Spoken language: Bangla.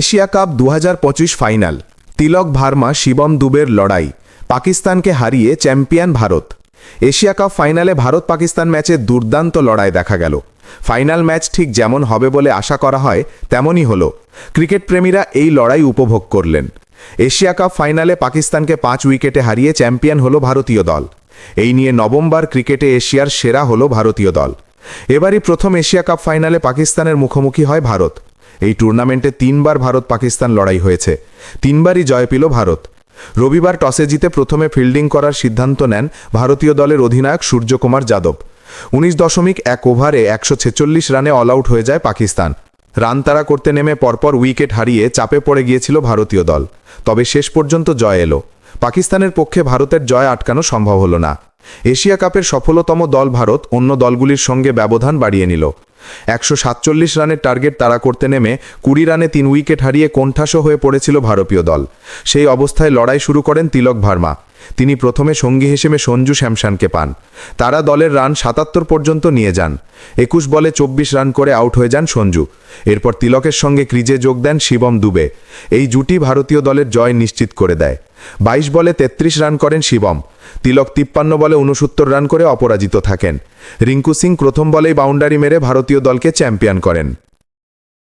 এশিয়া কাপ দু হাজার পঁচিশ ফাইনাল। তিলক ভার্মা শিবম দুবের লড়াই। পাকিস্তানকে হারিয়ে চ্যাম্পিয়ন ভারত। এশিয়া কাপ ফাইনালে ভারত পাকিস্তান ম্যাচে দুর্দান্ত লড়াই দেখা গেল। ফাইনাল ম্যাচ ঠিক যেমন হবে বলে আশা করা হয়, তেমনই হলো। ক্রিকেট প্রেমীরা এই লড়াই উপভোগ করলেন। এশিয়া কাপ ফাইনালে পাকিস্তানকে পাঁচ উইকেটে হারিয়ে চ্যাম্পিয়ন হলো ভারতীয় দল। এই নিয়ে নবমবার ক্রিকেটে এশিয়ার সেরা হলো ভারতীয় দল। এবারই প্রথম এশিয়া কাপ ফাইনালে পাকিস্তানের মুখোমুখি হয় ভারত। এই টুর্নামেন্টে তিনবার ভারত পাকিস্তান লড়াই হয়েছে। তিনবারই জয় পেল ভারত। রবিবার টসে জিতে প্রথমে ফিল্ডিং করার সিদ্ধান্ত নেন ভারতীয় দলের অধিনায়ক সূর্যকুমার যাদব। উনিশ দশমিক এক ওভারে একশো ছেচল্লিশ রানে অল আউট হয়ে যায় পাকিস্তান। রান তাড়া করতে নেমে পরপর উইকেট হারিয়ে চাপে পড়ে গিয়েছিল ভারতীয় দল। তবে শেষ পর্যন্ত জয় এলো। পাকিস্তানের পক্ষে ভারতের জয় আটকানো সম্ভব হলো না। এশিয়া কাপের সফলতম দল ভারত অন্য দলগুলির সঙ্গে ব্যবধান বাড়িয়ে নিল। একশো সাতচল্লিশ রানের টার্গেট তাড়া করতে নেমে কুড়ি রানে তিন উইকেট হারিয়ে কোণঠাসো হয়ে পড়েছিল ভারতীয় দল। সেই অবস্থায় লড়াই শুরু করেন তিলক ভার্মা। তিনি প্রথমে সঙ্গী হিসেবে সঞ্জু শ্যামশানকে পান। তারা দলের রান সাতাত্তর পর্যন্ত নিয়ে যান। একুশ বলে চব্বিশ রান করে আউট হয়ে যান সঞ্জু। এরপর তিলকের সঙ্গে ক্রিজে যোগ দেন শিবম দুবে। এই জুটি ভারতীয় দলের জয় নিশ্চিত করে দেয়। বাইশ বলে ৩৩ রান করেন শিবম। তিলক তিপ্পান্ন বলে উনসত্তর রান করে অপরাজিত থাকেন। রিঙ্কু সিং প্রথম বলেই বাউন্ডারি মেরে ভারতীয় দলকে চ্যাম্পিয়ন করেন।